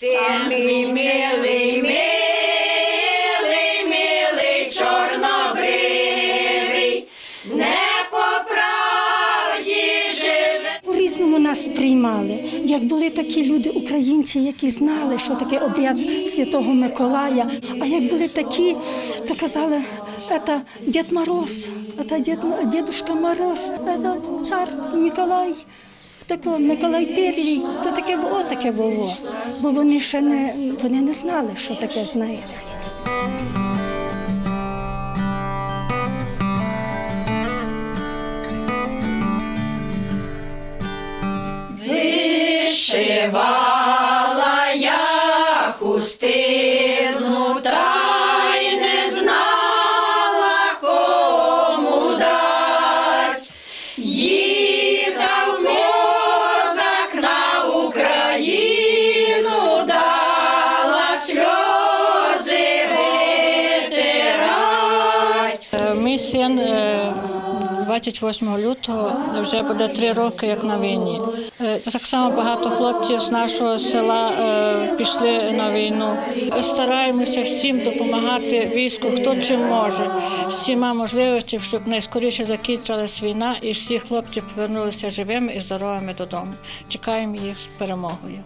Ти мій милий, милий, милий, чорнобривий, не по правді живе. По-різному нас приймали. Як були такі люди, українці, які знали, що таке обряд Святого Миколая. А як були такі, то казали, це Дід Мороз, це Дід, Дідушка Мороз, це цар Ніколай. Тако, Миколай Пірій, то таке во, таке вово. Бо вони ще не, вони не знали, що таке, знаєте. Вишивала я хустину, та й не знала кому дать. Мій син е, 28 лютого вже буде три роки, як на війні. Е, Так само багато хлопців з нашого села е, пішли на війну. Стараємося всім допомагати війську, хто чим може, всіма можливостями, щоб найскоріше закінчилась війна і всі хлопці повернулися живими і здоровими додому. Чекаємо їх з перемогою.